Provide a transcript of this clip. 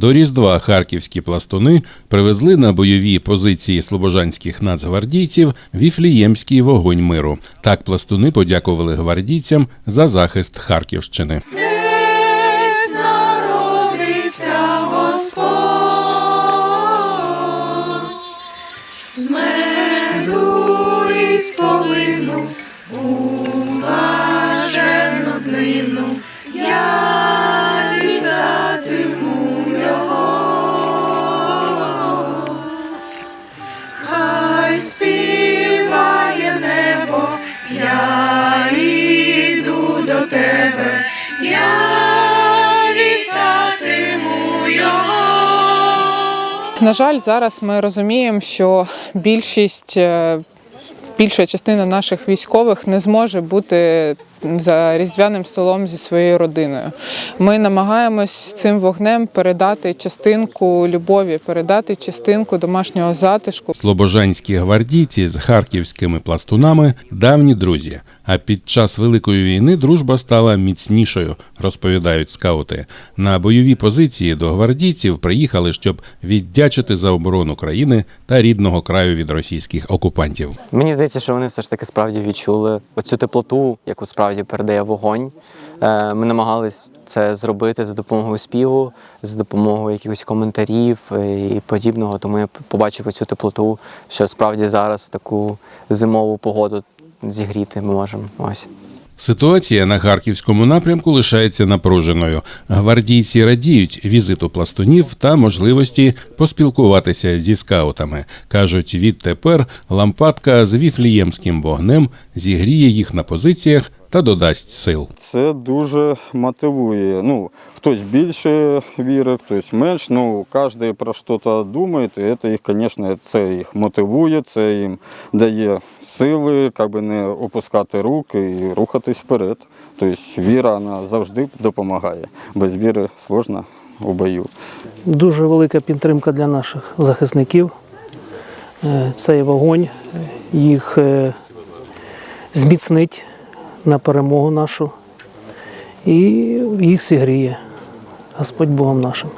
До Різдва харківські пластуни привезли на бойові позиції слобожанських нацгвардійців віфліємський вогонь миру. Так пластуни подякували гвардійцям за захист Харківщини. Я йду до тебе, я вітатиму його. На жаль, зараз ми розуміємо, що більшість, е, більша частина наших військових не зможе бути за різдвяним столом зі своєю родиною. Ми намагаємось цим вогнем передати частинку любові, передати частинку домашнього затишку. Слобожанські гвардійці з харківськими пластунами давні друзі. А під час Великої війни дружба стала міцнішою, розповідають скаути. На бойові позиції до гвардійців приїхали, щоб віддячити за оборону країни та рідного краю від російських окупантів. Мені здається, що вони все ж таки справді відчули оцю теплоту, яку справді передає вогонь. Е, Ми намагались це зробити за допомогою співу, за допомогою якихось коментарів е, і подібного. Тому я побачив оцю теплоту, що справді зараз таку зимову погоду зігріти ми можемо. Ось. Ситуація на харківському напрямку лишається напруженою. Гвардійці радіють візиту пластунів та можливості поспілкуватися зі скаутами. кажуть, відтепер лампадка з віфліємським вогнем зігріє їх на позиціях та додасть сил. Це дуже мотивує. Ну, хтось більше вірить, хтось менш. Ну, кожен про щось думає, і це їх, звісно, це їх мотивує, це їм дає сили, як би не опускати руки і рухатись вперед. Тобто віра вона завжди допомагає. Без віри сложно у бою. Дуже велика підтримка для наших захисників. Е, Цей вогонь їх е, зміцнить на перемогу нашу і їх зігріє Господь Богом нашим.